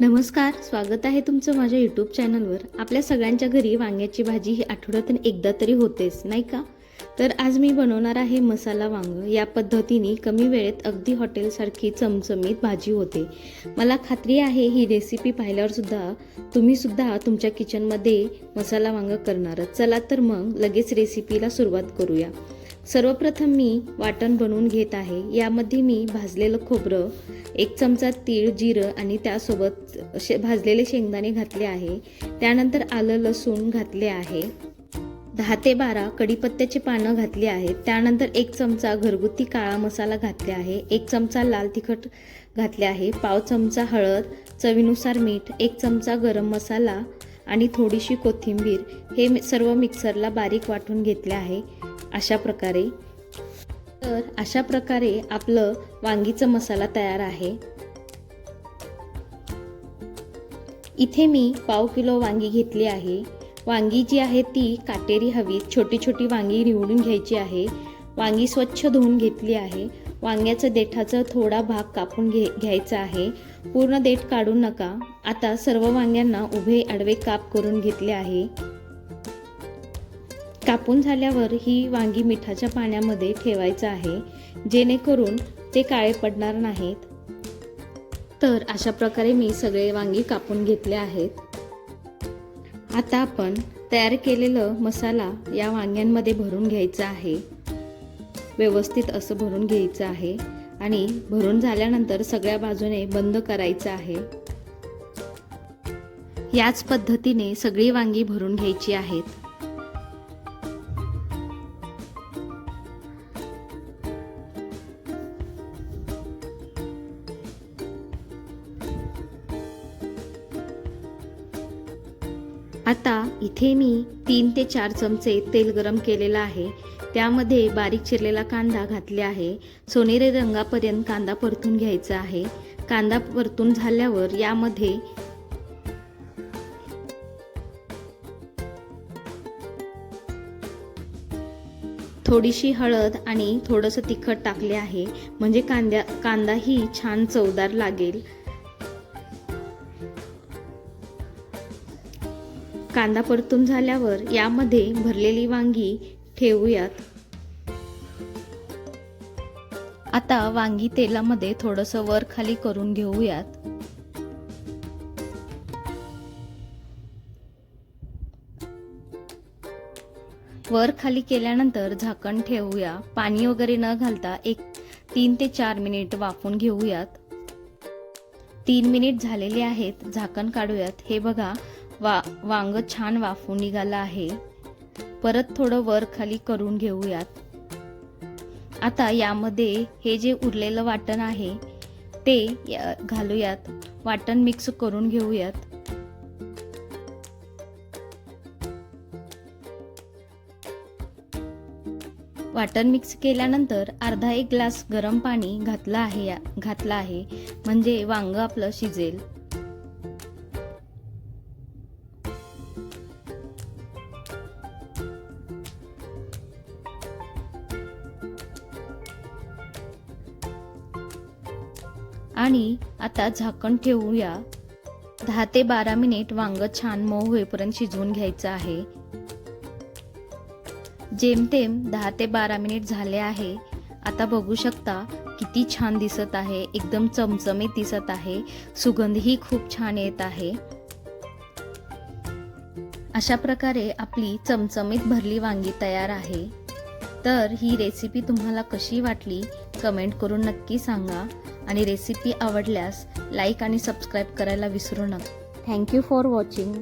नमस्कार स्वागत आहे तुमचं माझ्या यूट्यूब चॅनलवर आपल्या सगळ्यांच्या घरी वांग्याची भाजी ही आठवड्यातून एकदा तरी होतेच नाही का? तर आज मी बनवणार आहे मसाला वांग. या पद्धतीने कमी वेळेत अगदी हॉटेलसारखी चमचमीत भाजी होते. मला खात्री आहे ही रेसिपी पाहिल्यावरसुद्धा तुम्हीसुद्धा तुमच्या किचनमध्ये मसाला वांग करणार. चला तर मग लगेच रेसिपीला सुरुवात करूया. सर्वप्रथम मी वाटण बनवून घेत आहे. यामध्ये मी भाजलेलं खोबरं एक चमचा तीळ जिरं आणि त्यासोबत शे भाजलेले शेंगदाणे घातले आहे. त्यानंतर आलं लसूण घातले आहे. दहा ते बारा कढीपत्त्याची पानं घातली आहेत. त्यानंतर एक चमचा घरगुती काळा मसाला घातले आहे. एक चमचा लाल तिखट घातले आहे. पाव चमचा हळद चवीनुसार मीठ एक चमचा गरम मसाला आणि थोडीशी कोथिंबीर हे सर्व मिक्सरला बारीक वाटून घेतले आहे. अशा प्रकारे. तर अशा प्रकारे आपलं वांगीचं मसाला तयार आहे. इथे मी पाव किलो वांगी घेतली आहे. वांगी जी आहे ती काटेरी हवीत छोटी छोटी वांगी निवडून घ्यायची आहे. वांगी स्वच्छ धुवून घेतली आहे. वांग्याचं देठाचा थोडा भाग कापून घे घ्यायचा आहे. पूर्ण देठ काढू नका. आता सर्व वांग्यांना उभे आडवे काप करून घेतले आहे. कापून झाल्यावर ही वांगी मिठाच्या पाण्यामध्ये ठेवायचं आहे जेणेकरून ते काळे पडणार नाहीत. तर अशा प्रकारे मी सगळे वांगी कापून घेतले आहेत. आता आपण तयार केलेलं मसाला या वांग्यांमध्ये भरून घ्यायचा आहे. व्यवस्थित असं भरून घ्यायचं आहे आणि भरून झाल्यानंतर सगळ्या बाजूने बंद करायचं आहे. याच पद्धतीने सगळी वांगी भरून घ्यायची आहेत. आता इथे मी तीन ते चार चमचे तेल गरम केलेलं आहे. त्यामध्ये बारीक चिरलेला कांदा घातले आहे. सोनेरी रंगापर्यंत कांदा परतून घ्यायचा आहे. कांदा परतून झाल्यावर यामध्ये थोडीशी हळद आणि थोडंसं तिखट टाकले आहे. म्हणजे कांद्या कांदाही छान चवदार लागेल. कांदा परतून झाल्यावर यामध्ये भरलेली वांगी ठेवूयात. आता वांगी तेलामध्ये थोडंसं वर खाली करून घेऊयात. वर खाली केल्यानंतर झाकण ठेवूया. पाणी वगैरे न घालता एक तीन ते चार मिनिट वाफून घेऊयात. तीन मिनिट झालेले आहेत. झाकण काढूयात. हे बघा वा वांग छान वाफून निघालं आहे. परत थोडं वर खाली करून घेऊयात. आता यामध्ये हे जे उरलेलं वाटण आहे ते घालूयात. वाटण मिक्स करून घेऊयात. वाटण मिक्स केल्यानंतर अर्धा एक ग्लास गरम पाणी घातलं आहे या घातलं आहे. म्हणजे वांग आपलं शिजेल. आणि आता झाकण ठेवूया. दहा ते बारा मिनिट वांग छान मऊ होईपर्यंत शिजवून घ्यायचं आहे. जेमतेम दहा ते बारा मिनिट झाले आहे. आता बघू शकता किती छान दिसत आहे. एकदम चमचमीत दिसत आहे. सुगंधही खूप छान येत आहे. अशा प्रकारे आपली चमचमीत भरली वांगी तयार आहे. तर ही रेसिपी तुम्हाला कशी वाटली? कमेंट करून नक्की सांगा. आणि रेसिपी आवडल्यास लाईक आणि सबस्क्राईब करायला विसरू नका. Thank you for watching